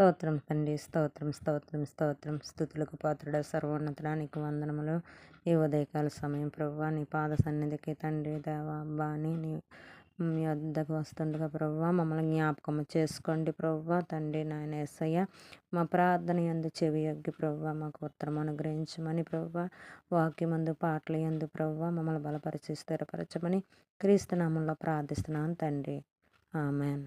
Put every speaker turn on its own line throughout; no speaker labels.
స్తోత్రం తండ్రి స్తోత్రం స్తోత్రం స్తోత్రం. స్థుతులకు పాత్రుడ సర్వోన్నతడానికి వందనములు. ఈ ఉదయకాల సమయం ప్రభు నీ పాద సన్నిధికి తండ్రి దేవా బాని నీ మీ వద్దకు వస్తుండగా ప్రభు మమ్మల్ని జ్ఞాపకం చేసుకోండి ప్రభు తండ్రి నాయన ఎస్సయ్య మా ప్రార్థన ఎందు చెవి యొగ్గి ప్రభు మాకు ఉత్తరం అనుగ్రహించమని ప్రభు వాక్యమందు పాటలు ఎందు ప్రభు మమ్మల్ని బలపరిచి స్థిరపరచమని క్రీస్తునామంలో ప్రార్థిస్తున్నాను తండ్రి. ఆమెన్.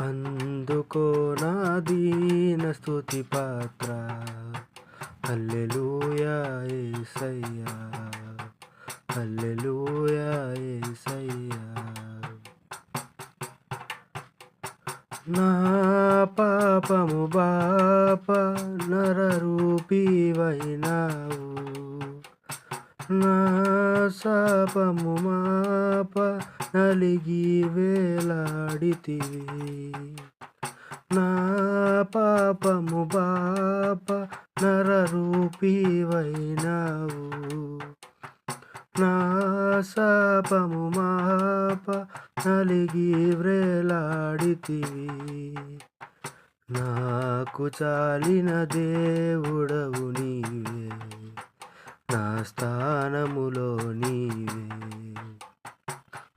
అందుకో నా దీన స్థుతి పాత్ర. హల్లెలూయా యేసయ్యా హల్లెలూయా యేసయ్యా నా పాపము బాప నరరూపివైనావు. నా శాపము నీవైనావు నా శాపము మాప నలిగి వ్రేలాడితివి. నాకు చాలిన దేవుడవు నీవే. నా స్థానములో నీవే.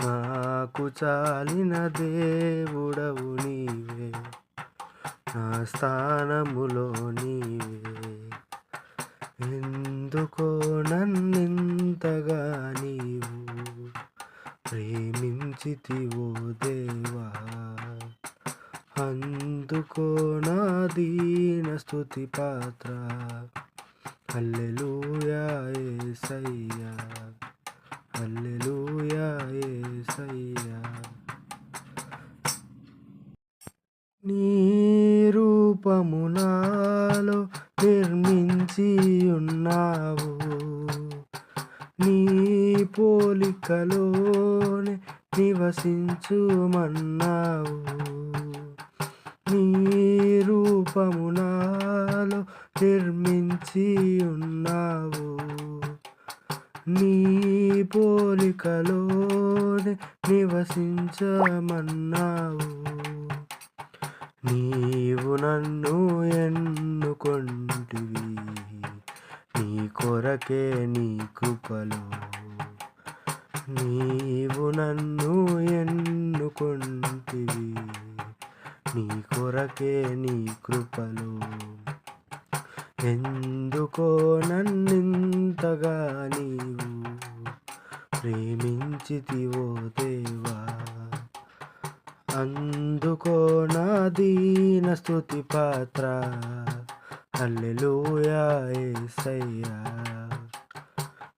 నాకు చాలిన దేవుడవు నీవే. నా స్థానములో నీవే. ఎందుకో నన్నెంతగా నీవు ప్రేమించితివో దేవా. అందుకో నా దీన స్థుతి పాత్ర. అల్లె పోలికలోనే నివసించుమన్నావు. నీ రూపమునాలో నిర్మించి ఉన్నావు నీ పోలికలోనే నివసించమన్నావు. నీవు నన్ను ఎన్నుకొంటివి. నీ కొరకే నీ కృపలో నీవు నన్ను ఎన్నుకొంటివి నీ కొరకే నీ కృపలు. ఎందుకో నన్నింతగా నీవు ప్రేమించితివో దేవా. అందుకో నా దీన స్థుతి పాత్ర. హల్లెలూయా ఏసయ్యా.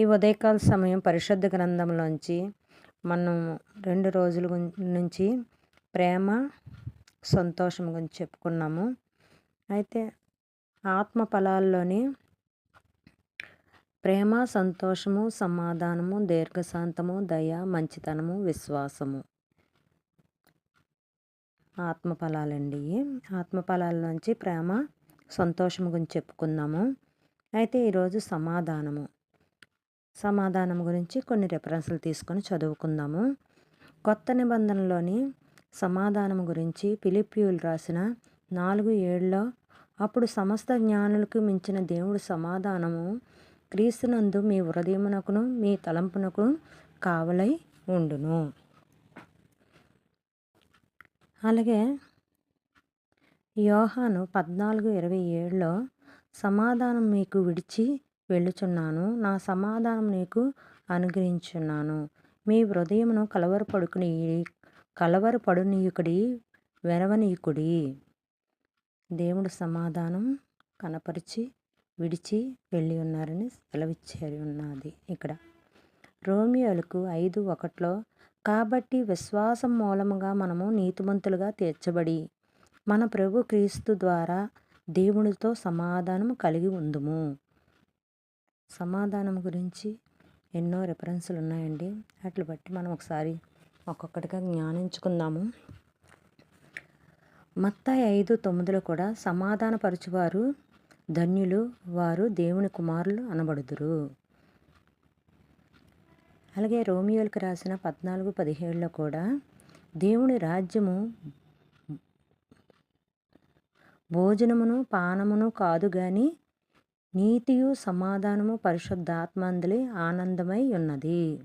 ఈ ఉదయకాల సమయం పరిశుద్ధ గ్రంథంలోంచి మనం రెండు రోజుల నుంచి ప్రేమ సంతోషం గురించి చెప్పుకున్నాము. అయితే ఆత్మ ఫలాల్లోని ప్రేమ సంతోషము సమాధానము దీర్ఘశాంతము దయ మంచితనము విశ్వాసము. ఆత్మ ఫలాలండి ఆత్మ ఫలాల నుంచి ప్రేమ సంతోషం గురించి చెప్పుకుందాము అయితే ఈరోజు సమాధానము. సమాధానం గురించి కొన్ని రెఫరెన్స్లు తీసుకొని చదువుకుందాము. కొత్త నిబంధనలోని సమాధానం గురించి ఫిలిపియులు రాసిన నాలుగు ఏళ్ళలో అప్పుడు సమస్త జ్ఞానులకు మించిన దేవుడు సమాధానము క్రీస్తునందు మీ హృదయమునకును మీ తలంపునకు కావలై ఉండును. అలాగే యోహాను పద్నాలుగు ఇరవై ఏడులో సమాధానం మీకు విడిచి వెళ్ళుచున్నాను. నా సమాధానం నీకు అనుగ్రహించున్నాను. మీ హృదయమును కలవరపడుకుని కలవరపడునీయుకుడి వెరవనీయుకుడి. దేవుడు సమాధానం కనపరిచి విడిచి వెళ్ళి ఉన్నారని సెలవిచ్చారు ఉన్నది ఇక్కడ. రోమియోలకు ఐదు ఒకటిలో కాబట్టి విశ్వాసం మూలముగా మనము నీతిమంతులుగా తీర్చబడి మన ప్రభు క్రీస్తు ద్వారా దేవునితో సమాధానం కలిగి ఉందుము. సమాధానం గురించి ఎన్నో రెఫరెన్సులు ఉన్నాయండి. వాటిని బట్టి మనం ఒకసారి ఒక్కొక్కటిగా జ్ఞానించుకుందాము. మత్తాయి ఐదు తొమ్మిదిలో కూడా సమాధానపరచువారు ధన్యులు వారు దేవుని కుమారులు అనబడుదురు. అలాగే రోమియోలకు రాసిన పద్నాలుగు పదిహేడులో కూడా దేవుని రాజ్యము భోజనమును పానమును కాదు కానీ నీతియు సమాధానము పరిశుద్ధాత్మందలి ఆనందమై ఉన్నది.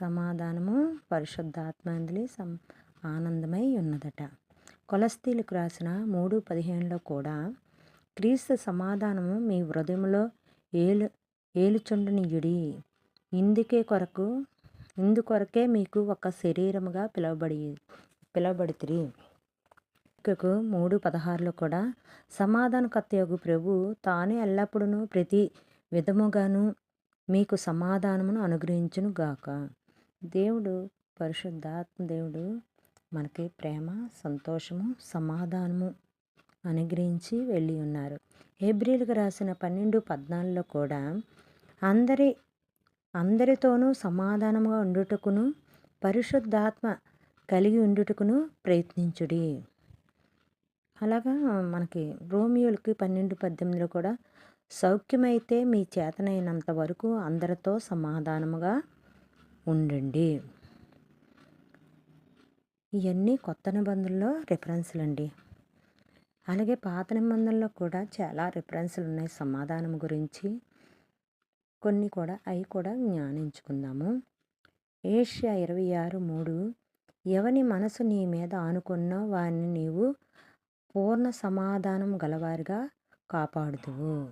సమాధానము పరిశుద్ధాత్మందలి సం ఆనందమై ఉన్నదట. కొలస్తీలకు రాసిన మూడు పదిహేనులో కూడా క్రీస్తు సమాధానము మీ హృదయంలో ఏలు ఏలుచుండనియుడి. ఇందుకే కొరకు ఇందుకొరకే మీకు ఒక శరీరముగా పిలువబడి పిలువబడితిరి. ఇకకు మూడు పదహారులో కూడా సమాధానకర్త యొక్క ప్రభు తానే ఎల్లప్పుడూ ప్రతి విధముగాను మీకు సమాధానమును అనుగ్రహించును గాక. దేవుడు పరిశుద్ధాత్మ దేవుడు మనకి ప్రేమ సంతోషము సమాధానము అనుగ్రహించి వెళ్ళి ఉన్నారు. ఏబ్రిల్కి రాసిన పన్నెండు పద్నాలుగులో కూడా అందరి అందరితోనూ సమాధానముగా ఉండుటకును పరిశుద్ధాత్మ కలిగి ఉండుటకును ప్రయత్నించుడి. అలాగా మనకి రోమియోలకి పన్నెండు పద్దెనిమిదిలో కూడా సౌఖ్యమైతే మీ చేతనైనంత వరకు అందరితో సమాధానముగా ఉండండి. ఇవన్నీ కొత్త నిబంధనల్లో రిఫరెన్స్లు అండి అలాగే పాత నిబంధనలో కూడా చాలా రిఫరెన్స్లు ఉన్నాయి సమాధానం గురించి. కొన్ని కూడా అవి కూడా జ్ఞానించుకుందాము. ఏషియా ఇరవై ఆరు మూడు ఎవని మనసు నీ మీద ఆనుకున్నా వారిని నీవు పూర్ణ సమాధానం గలవారిగా కాపాడుతువు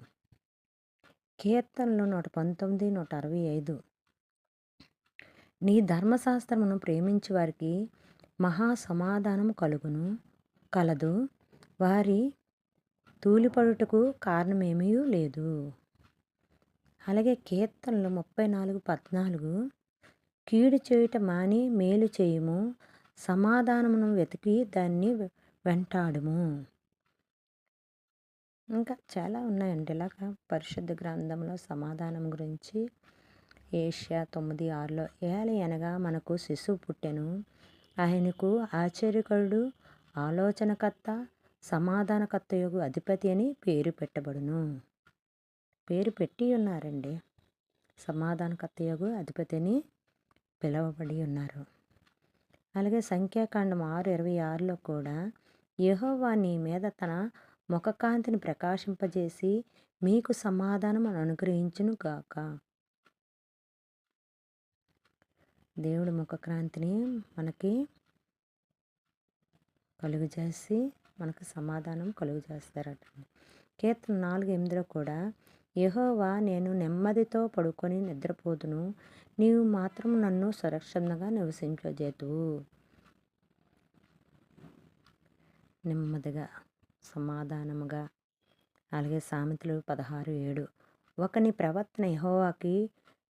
కీర్తనలు నూట పంతొమ్మిది నూట అరవై ఐదు. నీ ధర్మశాస్త్రమును ప్రేమించి వారికి మహా సమాధానం కలుగును. కలదు. వారి తూలిపడుటకు కారణమేమీ లేదు. అలాగే కీర్తనలు ముప్పై నాలుగు పద్నాలుగు. కీడు చేయుట మాని మేలు చేయము. సమాధానమును వెతికి దాన్ని వెంటాడుము. ఇంకా చాలా ఉన్నాయండి. ఇలాగా పరిశుద్ధ గ్రంథంలో సమాధానం గురించి ఏషియా తొమ్మిది ఆరులో ఏలి అనగా మనకు శిశువు పుట్టెను. ఆయనకు ఆశ్చర్యకరుడు ఆలోచనకర్త సమాధానకర్త యోగు అధిపతి అని పేరు పెట్టబడును. పేరు పెట్టి ఉన్నారండి. సమాధానకర్త యోగు అధిపతి అని పిలవబడి ఉన్నారు. అలాగే సంఖ్యాకాండం ఆరు ఇరవై ఆరులో కూడా యహోవా నీ మీద తన ముఖకాంతిని ప్రకాశింపజేసి మీకు సమాధానం అనుగ్రహించును గాక. దేవుడు ముఖక్రాంతిని మనకి కలుగజేసి మనకు సమాధానం కలుగజేస్తారట. కీర్తన నాలుగు ఎనిమిదిలో కూడా యహోవా నేను నెమ్మదితో పడుకొని నిద్రపోదును నీవు మాత్రం నన్ను సురక్షితంగా నివసించజేతువు. నెమ్మదిగా సమాధానముగా. అలాగే సామెతలు పదహారు ఏడు. ఒకని ప్రవర్తన యహోవాకి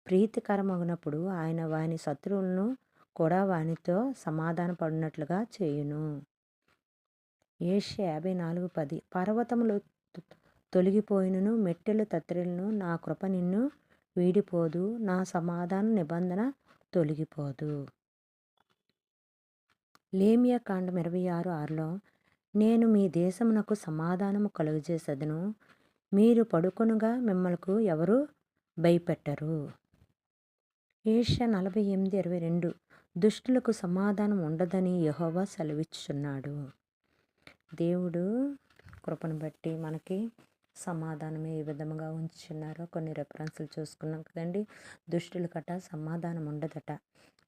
ప్రీతికరమగినప్పుడు ఆయన వాని శత్రువులను కూడా వానితో సమాధాన పడినట్లుగా చేయును. ఏషియా యాభై నాలుగు పది. పర్వతములు తొలగిపోయినను మెట్టెలు తత్రిలను నా కృప నిన్ను వీడిపోదు నా సమాధాన నిబంధన తొలగిపోదు. లేమియా కాండం ఇరవై ఆరు ఆరులో నేను మీ దేశమునకు సమాధానము కలుగజేసదను. మీరు పడుకొనుగా మిమ్మల్కు ఎవరు భయపెట్టరు. ఏషియా నలభై ఎనిమిది ఇరవై రెండు. దుష్టులకు సమాధానం ఉండదని యహోవా సెలవిచ్చుచున్నాడు. దేవుడు కృపను బట్టి మనకి సమాధానం ఏ విధముగా ఉంచున్నారో కొన్ని రెఫరెన్స్లు చూసుకున్నాం కదండి. దుష్టుల కట సమాధానం ఉండదట.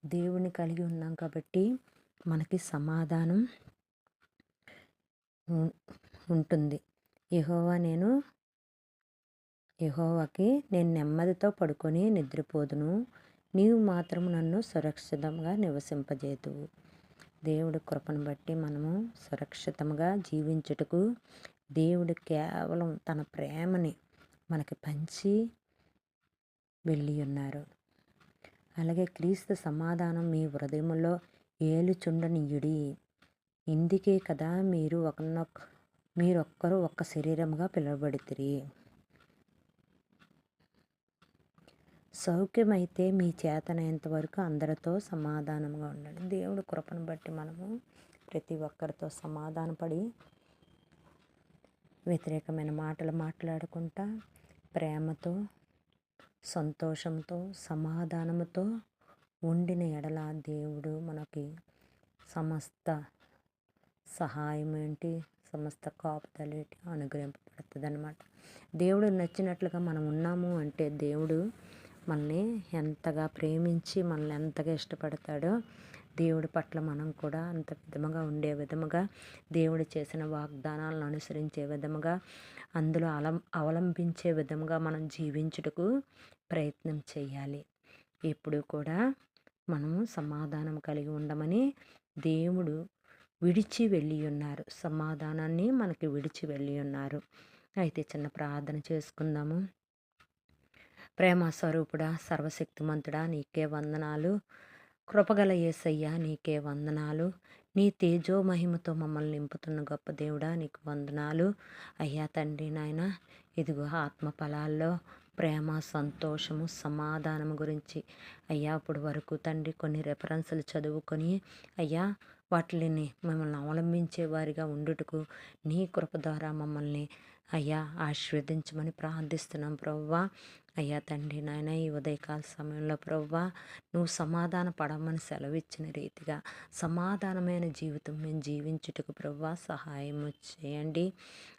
దేవుని కలిగి ఉన్నాం కాబట్టి మనకి సమాధానం ఉంటుంది. యెహోవా నేను యెహోవాకి నేను నెమ్మదితో పడుకొని నిద్రపోదును. నీవు మాత్రం నన్ను సురక్షితంగా నివసింపజేతువు దేవుడి కృపను బట్టి మనము సురక్షితంగా జీవించుటకు దేవుడు కేవలం తన ప్రేమని మనకి పంచి వెళ్ళి ఉన్నారు అలాగే క్రీస్తు సమాధానం మీ హృదయంలో ఏలుచుండనీయుడి. ఇందుకే కదా మీరు ఒకనొక మీరొక్కరు ఒక్క శరీరముగా పిలువబడితిరి. సౌఖ్యమైతే మీ చేతనైనంత వరకు అందరితో సమాధానంగా ఉండండి. దేవుడి కృపను బట్టి మనము ప్రతి ఒక్కరితో సమాధానపడి వ్యతిరేకమైన మాటలు మాట్లాడుకుంటా ప్రేమతో సంతోషంతో సమాధానముతో ఉండిన ఎడల దేవుడు మనకి సమస్త సహాయం ఏంటి? సమస్త కాపుదల ఏంటి అనుగ్రహింపబడుతుంది అనమాట దేవుడు నచ్చినట్లుగా మనం ఉన్నాము అంటే దేవుడు మనల్ని ఎంతగా ప్రేమించి మనల్ని ఎంతగా ఇష్టపడతాడో దేవుడి పట్ల మనం కూడా అంత విధముగా ఉండే విధముగా దేవుడు చేసిన వాగ్దానాలను అనుసరించే విధముగా అందులో అలం అవలంబించే విధముగా మనం జీవించుటకు ప్రయత్నం చేయాలి. ఎప్పుడు కూడా మనము సమాధానం కలిగి ఉండమని దేవుడు విడిచి వెళ్ళి ఉన్నారు సమాధానాన్ని మనకి విడిచి వెళ్ళి ఉన్నారు అయితే చిన్న ప్రార్థన చేసుకుందాము. ప్రేమ స్వరూపుడా సర్వశక్తిమంతుడా నీకే వందనాలు. కృపగల ఏసయ్యా నీకే వందనాలు. నీ తేజో మహిమతో మమ్మల్ని నింపుతున్న గొప్ప దేవుడా నీకు వందనాలు. అయ్యా తండ్రి నాయన ఇదిగో ఆత్మ ఫలాల్లో ప్రేమ సంతోషము సమాధానము గురించి. అయ్యా ఇప్పుడు వరకు తండ్రి కొన్ని రెఫరెన్సులు చదువుకొని అయ్యా వాటిని మిమ్మల్ని అవలంబించే వారిగా ఉండుటకు నీ కృప ద్వారా మమ్మల్ని అయ్యా ఆశీర్వదించమని ప్రార్థిస్తున్నాం ప్రవ్వా. అయ్యా తండ్రి నాయన ఈ ఉదయకాల సమయంలో ప్రవ్వా నువ్వు సమాధాన పడమని సెలవిచ్చిన రీతిగా సమాధానమైన జీవితం మేము జీవించుటకు ప్రవ్వా సహాయం చేయండి.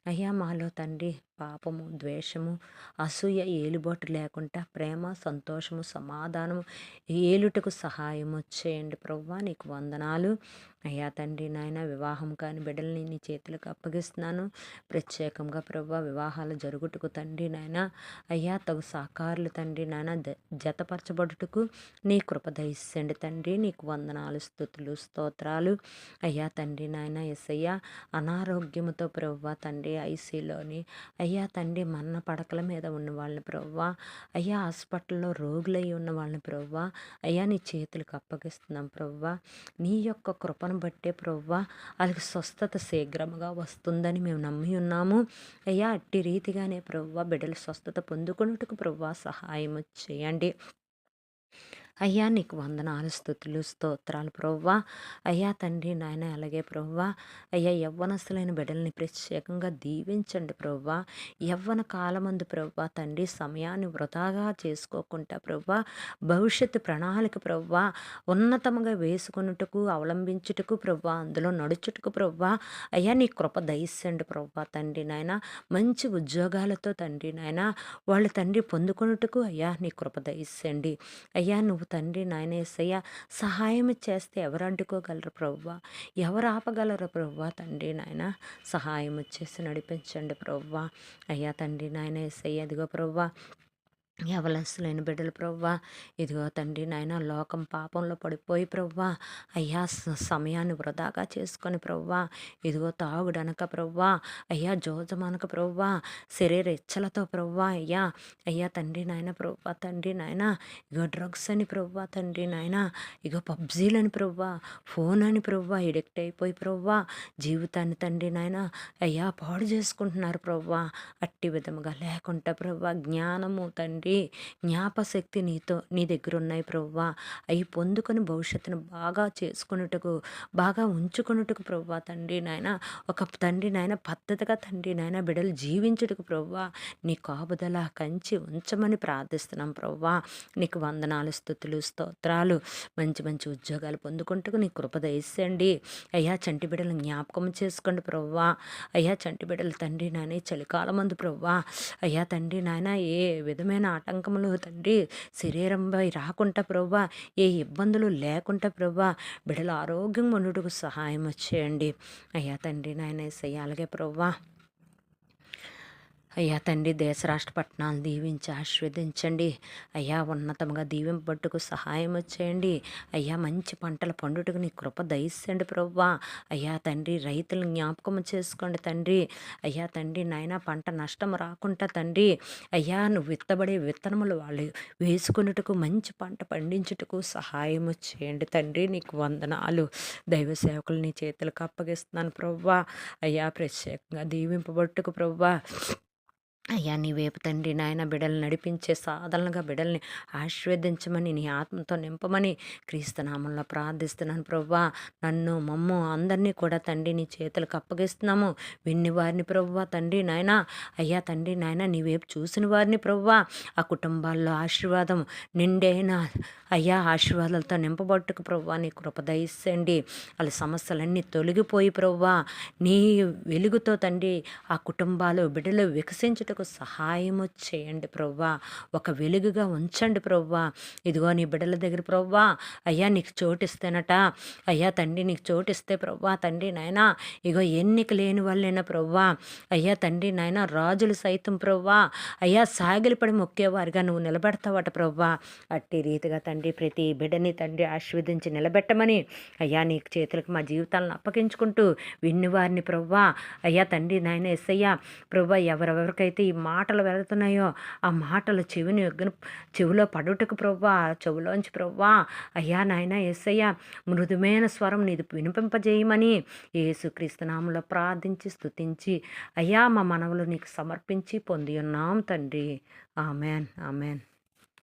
అయ్యా మాలో తండ్రి పాపము ద్వేషము అసూయ ఏలుబాటు లేకుండా ప్రేమ సంతోషము సమాధానము ఏలుటకు సహాయం చేయండి. ప్రవ్వా నీకు వందనాలు. అయ్యా తండ్రి నాయన వివాహం కాని బిడ్డల్ని నీ చేతులకు అప్పగిస్తున్నాను. ప్రత్యేకంగా ప్రవ్వా వివాహాలు జరుగుటకు తండ్రి నాయన అయ్యా తగు సహకారులు తండ్రి నాయన ద- జతపరచబడుటకు నీ కృప దయస్సండి తండ్రి. నీకు వందనాలు స్థుతులు స్తోత్రాలు. అయ్యా తండ్రి నాయన ఎస్సయ్య అనారోగ్యముతో ప్రవ్వా తండ్రి ఐసీలోని అయ్యా తండ్రి మన్న పడకల మీద ఉన్న వాళ్ళని ప్రవ్వా. అయ్యా హాస్పిటల్లో రోగులై ఉన్న వాళ్ళని ప్రవ్వా. అయ్యా నీ చేతులకు అప్పగిస్తున్నాం ప్రవ్వా. నీ యొక్క కృపను బట్టే ప్రవ్వా వాళ్ళకి స్వస్థత శీఘ్రముగా వస్తుందని మేము నమ్మి ఉన్నాము. అయ్యా అట్టి రీతిగానే ప్రవ్వా బిడ్డలు స్వస్థత పొందుకున్నట్టుకు ప్రవ్వా సహాయం చేయండి. అయ్యా నీకు వందనాలు స్థుతులు స్తోత్రాలు ప్రవ్వా. అయ్యా తండ్రి నాయన అలాగే ప్రవ్వా. అయ్యా యవ్వనస్తులైన బిడ్డల్ని ప్రత్యేకంగా దీవించండి ప్రవ్వా. యవ్వన కాలమందు ప్రవ్వా తండ్రి సమయాన్ని వృధాగా చేసుకోకుండా ప్రవ్వా. భవిష్యత్తు ప్రణాళిక ప్రవ్వా. ఉన్నతముగా వేసుకొనుటకు అవలంబించుటకు ప్రవ్వా. అందులో నడుచుటకు ప్రవ్వా. అయ్యా నీ కృప దయస్సండి ప్రవ్వా తండ్రి నాయన. మంచి ఉద్యోగాలతో తండ్రి నాయన. వాళ్ళ తండ్రి పొందుకొనుటకు అయ్యా నీ కృప దయస్సండి అయ్యా నువ్వు తండ్రి నాయన ఏసయ్య సహాయం చేస్తే ఎవరు అడ్డుకోగలరు ప్రవ్వ? ఎవరు ఆపగలరు ప్రవ్వ తండ్రి నాయన? సహాయం చేసి నడిపించండి ప్రవ్వ. అయ్యా తండ్రి నాయన ఏసయ్య అదిగో ప్రవ్వ యవలస్సులైన బిడ్డలు ప్రవ్వా? ఇదిగో తండ్రి నాయన లోకం పాపంలో పడిపోయి ప్రవ్వా. అయ్యా సమయాన్ని వృధాగా చేసుకొని ప్రవ్వా. ఇదిగో తాగుడనక ప్రవ్వా. అయ్యా జోజమనక ప్రవ్వా. శరీర ఇచ్చలతో ప్రవ్వా అయ్యా. అయ్యా తండ్రి నాయన ప్రవ్వా తండ్రి నాయన. ఇగో డ్రగ్స్ అని ప్రవ్వా తండ్రి నాయన. ఇగో పబ్జీలని ప్రవ్వా. ఫోన్ అని ప్రవ్వా. ఎడిక్ట్ అయిపోయి ప్రవ్వా. జీవితాన్ని తండ్రి నాయన అయ్యా పాడు చేసుకుంటున్నారు ప్రవ్వా. అట్టి విధముగా లేకుండా ప్రవ్వా. జ్ఞానము తండ్రి జ్ఞాపశక్తి నీతో నీ దగ్గర ఉన్నాయి ప్రవ్వా. అవి పొందుకొని భవిష్యత్తును బాగా చేసుకున్నట్టుకు బాగా ఉంచుకున్నట్టుకు ప్రవ్వా తండ్రి నాయన. ఒక తండ్రి నాయన పద్ధతిగా తండ్రి నాయన బిడలు జీవించుటకు ప్రవ్వా. నీ కాపుదల కంచి ఉంచమని ప్రార్థిస్తున్నాం ప్రవ్వా. నీకు వందనాలు స్థుతులు స్తోత్రాలు మంచి మంచి ఉద్యోగాలు పొందుకుంటూ నీ కృప దయచేయండి. అయ్యా చంటి బిడ్డలు జ్ఞాపకం చేసుకోండి ప్రవ్వా. అయ్యా చంటి బిడ్డలు తండ్రి నాయన చలికాలం మందు ప్రవ్వా. అయ్యా తండ్రి నాయన ఏ విధమైన ఆటంకములు తండ్రి. శరీరంపై రాకుండా ప్రవ్వా ఏ ఇబ్బందులు లేకుండా ప్రవ్వా బిడ్డల ఆరోగ్యం ఉండుటకు సహాయం చేయండి. అయ్యా తండ్రి నాయన ఏసయ్య అలాగే అయ్యా తండ్రి దేశ రాష్ట్ర పట్టణాలు దీవించి ఆశీర్వదించండి. అయ్యా ఉన్నతంగా దీవింపబట్టుకు సహాయం వచ్చేయండి అయ్యా మంచి పంటల పండుటకు నీ కృప దయిస్తండి ప్రవ్వా అయ్యా తండ్రి రైతులను జ్ఞాపకం చేసుకోండి తండ్రి. అయ్యా తండ్రి నాయన పంట నష్టం రాకుండా తండ్రి. అయ్యా నువ్వు విత్తబడే విత్తనములు వాళ్ళు వేసుకున్నట్టుకు మంచి పంట పండించుటకు సహాయం చేయండి తండ్రి. నీకు వందనాలు. దైవ సేవకులు నీ చేతులకు అప్పగిస్తున్నాను ప్రవ్వా అయ్యా ప్రత్యేకంగా దీవింపబట్టుకు ప్రవ్వా అయ్యా నీ వేపు తండ్రి నాయన బిడల్ని నడిపించే సాధనలుగా బిడల్ని ఆశీర్వదించమని నీ ఆత్మతో నింపమని క్రీస్తునామంలో ప్రార్థిస్తున్నాను ప్రవ్వా. నన్ను మమ్ము అందరినీ కూడా తండ్రి నీ చేతులకు అప్పగిస్తున్నాము. విన్ని వారిని ప్రవ్వా తండ్రి నాయన. అయ్యా తండ్రి నాయన నీవేపు చూసిన వారిని ప్రవ్వా. ఆ కుటుంబాల్లో ఆశీర్వాదం నిండైన అయ్యా ఆశీర్వాదాలతో నింపబట్టుకు ప్రవ్వా. నీ కృప వాళ్ళ సమస్యలన్నీ తొలగిపోయి ప్రవ్వా. నీ వెలుగుతో తండ్రి ఆ కుటుంబాలు బిడ్డలు వికసించుట వికసించుటకు సహాయము చేయండి ప్రవ్వా. ఒక వెలుగుగా ఉంచండి ప్రవ్వా. ఇదిగో నీ బిడ్డల దగ్గర ప్రవ్వా. అయ్యా నీకు చోటిస్తేనట. అయ్యా తండ్రి నీకు చోటిస్తే ప్రవ్వా. తండ్రి నాయనా ఇగో ఎన్నిక లేని వాళ్ళైనా ప్రవ్వా. అయ్యా తండ్రి నాయన రాజులు సైతం ప్రవ్వా. అయ్యా సాగిలిపడి మొక్కేవారుగా నువ్వు నిలబెడతావట ప్రవ్వా. అట్టి రీతిగా తండ్రి ప్రతి బిడ్డని తండ్రి ఆశీర్వదించి నిలబెట్టమని అయ్యా నీకు చేతులకు మా జీవితాలను అప్పగించుకుంటూ విన్నివారిని ప్రవ్వా. అయ్యా తండ్రి నాయన ఎస్సయ్యా ప్రవ్వా ఎవరెవరికైతే ఈ మాటలు వెళుతున్నాయో ఆ మాటలు చెవిని ఎగ్గిన చెవిలో పడుటకు ప్రవ్వా చెవిలోంచి ప్రవ్వా అయ్యా నాయన ఎస్సయ్యా మృదుమైన స్వరం నీది వినిపింపజేయమని ఏసుక్రీస్తునాములో ప్రార్థించి స్థుతించి అయ్యా మా మనవులు నీకు సమర్పించి పొంది ఉన్నాం తండ్రి. Amen amen.